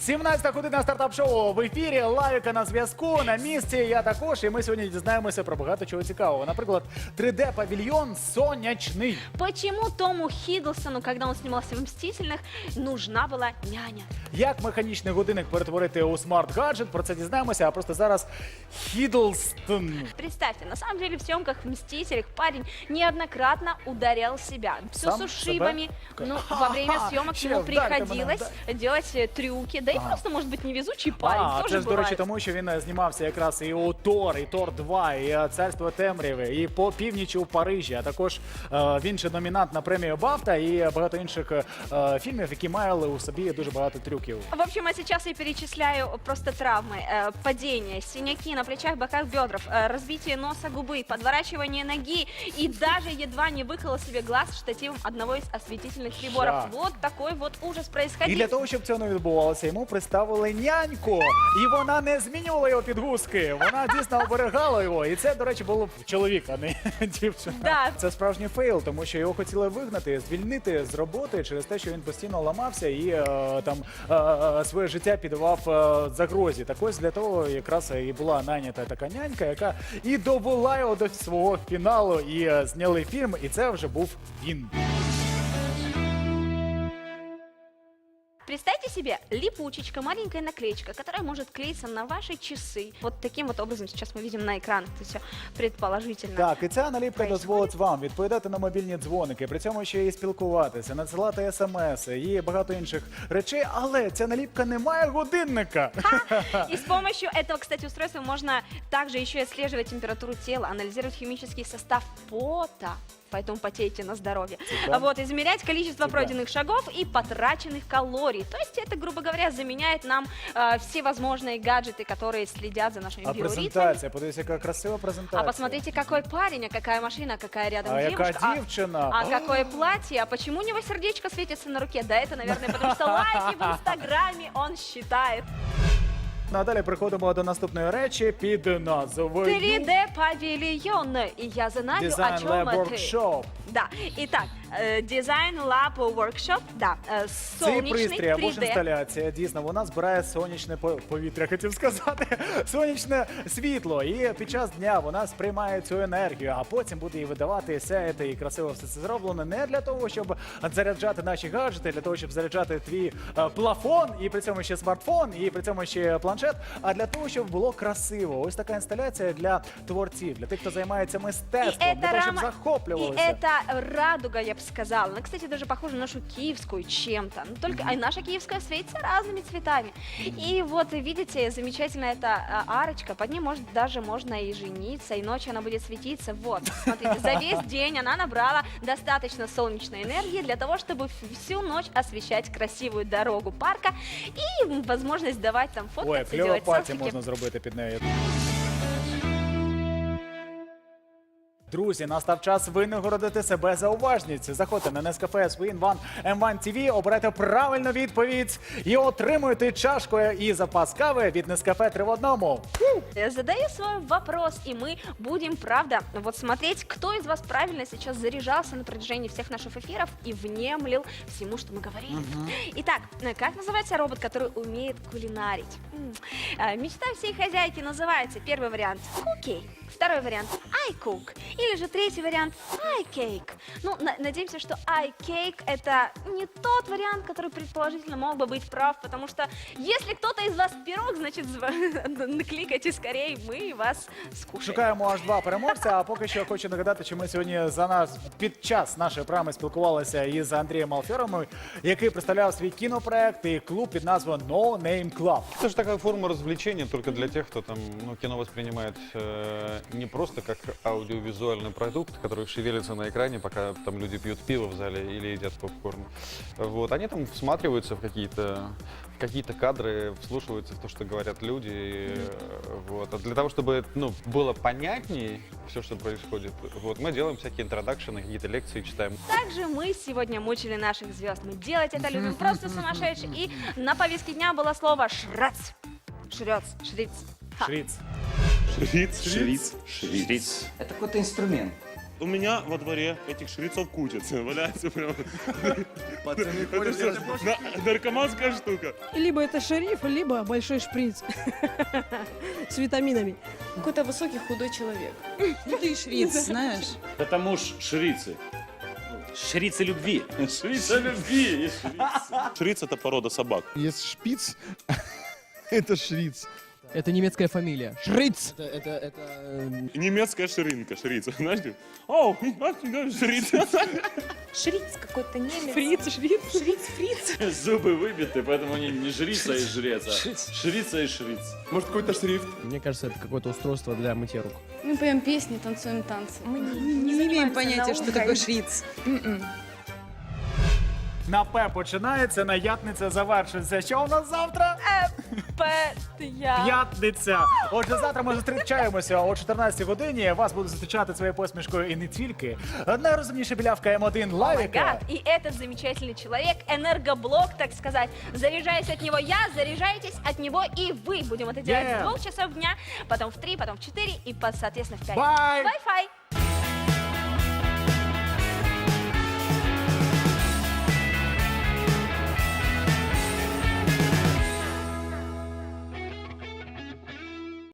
17 година стартап-шоу в ефірі. Лавіка на зв'язку на місці. Я також. І ми сьогодні дізнаємося про багато чого цікавого. Наприклад, 3D-павільйон сонячний. Почему Тому Хиддлстону, когда он снимался в «Мстительных», нужна была няня? Як механічний годинник перетворити у смарт-гаджет? Про це дізнаємося. А просто зараз Хідлстон. Представьте, на самом деле в съемках в «Мстителях» парень неоднократно ударял себя. Все Сам с ушибами. себя? Ну, во время съемок Ще ему вдарте мене, приходилось делать э, трюки. Да и Ага. просто, может быть, невезучий парень. А, тоже це ж, до речі, бывает. тому що він е, знімався якраз і у Тор, і Тор 2, і е, Царство Темряви, і по північі у Парижі. А також е, він ще номінант на премію Бафта і багато інших е, фільмів, які мали у собі дуже багато трюків. В общем, а сейчас я перечисляю просто травмы. Э, падение, синяки на плечах, боках, бедрах, э, разбитие носа, губы, подворачивание ноги и даже едва не выколол себе глаз штативом одного из осветительных приборов. Жах. Вот такой вот ужас І происходил. для того, щоб цього не відбувалося, йому представили няньку. І вона не змінювала його підгузки. Вона дійсно оберегала його. І це, до речі, було чоловік, а не дівчина. Да. Це справжній фейл, тому що його хотіли вигнати, звільнити з роботи через те, що він постійно ламався і е, там е, е, своє життя піддавав е, загрозі. Так ось для того якраз і була найнята така нянька, яка і довела його до свого фіналу, і е, зняли фільм, і це вже був він. себе липучечка, маленькая наклеечка, которая может клеиться на ваши часы. Вот таким вот образом сейчас мы видим на экранах. Это все предположительно. Так, і ця наліпка Происходить. дозволить вам відповідати на мобільні дзвоники, при цьому ще і спілкуватися, надсилати смс і багато інших речей. Але ця наліпка не має годинника. И с помощью этого, кстати, устройства можно также еще и отслеживать температуру тела, анализировать химический состав пота. Поэтому потейте на здоровье. Цикла. Вот, измерять количество Цикла. пройденных шагов и потраченных калорий. То есть это, грубо говоря, заменяет нам э, все возможные гаджеты, которые следят за нашими А биоритмами. презентація, подивіться, яка красива презентація. А посмотрите, какой парень, а какая машина, какая рядом А девушка. яка дівчина? А, а какое платье? А почему у него сердечко светится на руке? Да это, наверное, потому что лайки в Инстаграме он считает. Надалі приходимо до наступної речі під назвою 3D павильон. И я знаю, Design о чем Lab ты. Workshop. Да. Итак, э, дизайн лаб workshop, да, э, Цей солнечный пристрій або ж 3D. інсталяція дійсно вона збирає сонячне по- повітря, хотів сказати, сонячне світло. І під час дня вона сприймає цю енергію, а потім буде її видавати, сяяти і красиво все це зроблено не для того, щоб заряджати наші гаджети, для того, щоб заряджати твій е, плафон, і при цьому ще смартфон, і при цьому ще планшет, а для того, щоб було красиво. Ось така інсталяція для творців, для тих, хто займається И мистецтвом, для это того, щоб рама, и захоплювалися. это радуга, я бы сказала. Она, кстати, даже похожа на нашу киевскую чем-то. Но только а наша киевская светится разными цветами. И вот видите, замечательная эта а, арочка. Под ней может даже можно и жениться, и ночью она будет светиться. Вот, смотрите, за весь день она набрала достаточно солнечной энергии для того, чтобы всю ночь освещать красивую дорогу парка и м, возможность давать там Ой, фоткаться, кльове делать паті селфики. можна зробити під нею. Друзі, настав час винагородити себе за уважність. Заходьте на Nescafe Swin One M1 TV, обирайте правильну відповідь і отримуйте чашку і запас кави від Nescafe 3 в одному. Я задаю свой вопрос, и мы будем, правда, вот смотреть, кто из вас правильно сейчас заряжался на протяжении всех наших эфиров и внемлил всему, что мы говорили. Итак, э, как называется робот, который умеет кулинарить? М, э, Мечта всей хозяйки называется, первый вариант, Cookie, второй вариант, iCook, или же третий вариант, iCake. Ну, на- надеемся, что iCake это не тот вариант, который предположительно мог бы быть прав, потому что если кто-то из вас пирог, значит, зв- накликайте скорее, мы вас скушаем. Шукаємо аж два переможця. А поки що хочу нагадати, що ми сьогодні за нас під час нашої програми спілкувалися із Андрієм Алферовим, який представляв свій кінопроект і клуб під назвою No Name Club. Это же такая форма развлечения только для тех, кто там ну, кино воспринимает э, не просто как аудиовизуальный продукт, который шевелится на экране, пока там люди пьют пиво в зале или едят попкорн. Вот, они там всматриваются в какие-то какие-то кадры, вслушиваются в то, что говорят люди. и, вот. А для того, чтобы ну, было понятнее все, что происходит, вот, мы делаем всякие интродакшены, какие-то лекции читаем. Также мы сегодня мучили наших звезд. Мы делать это любим просто сумасшедшие. И на повестке дня было слово «шрац». Шрец, шриц. Ха. Шріц. Шриц, Шриц. Шриц. Это какой-то инструмент. у меня во дворе этих шрицов кутится, валяется прям. Пацаны Это что, на- наркоманская штука. Либо это шериф, либо большой шприц с витаминами. Какой-то высокий худой человек. Ну ты швец, знаешь. Это муж шрицы. Шрицы любви. Шрица любви. Шриц это порода собак. Есть шпиц, это шриц. Это немецкая фамилия. Шриц! Это, это, это... э, Немецкая ширинка, шриц. Знаешь, ты, о, шриц. Шриц какой-то немец. Фриц, шриц. Шриц, фриц. Зубы выбиты, поэтому они не жрица и жрец, а шрица и шриц. Может, какой-то шрифт? Мне кажется, это какое-то устройство для мытья рук. Мы поем песни, танцуем танцы. Мы не, Не, не имеем понятия, что такое шриц. На П починається, на ятниця завершується. Що у нас завтра? П- я. П'ятниця. Отже, завтра ми зустрічаємося о 14 годині. Вас буду зустрічати своєю посмішкою і не тільки. Найрозумніша білявка М1 О май Лавіка. гад. И этот замечательный человек, энергоблок, так сказать. Заряжаюсь от него я, заряжаетесь от него и вы. Будем это делать Yeah. с двух часов дня, потом в три, потом в четыре и, по- соответственно, в пять. Бай! Wi-Fi.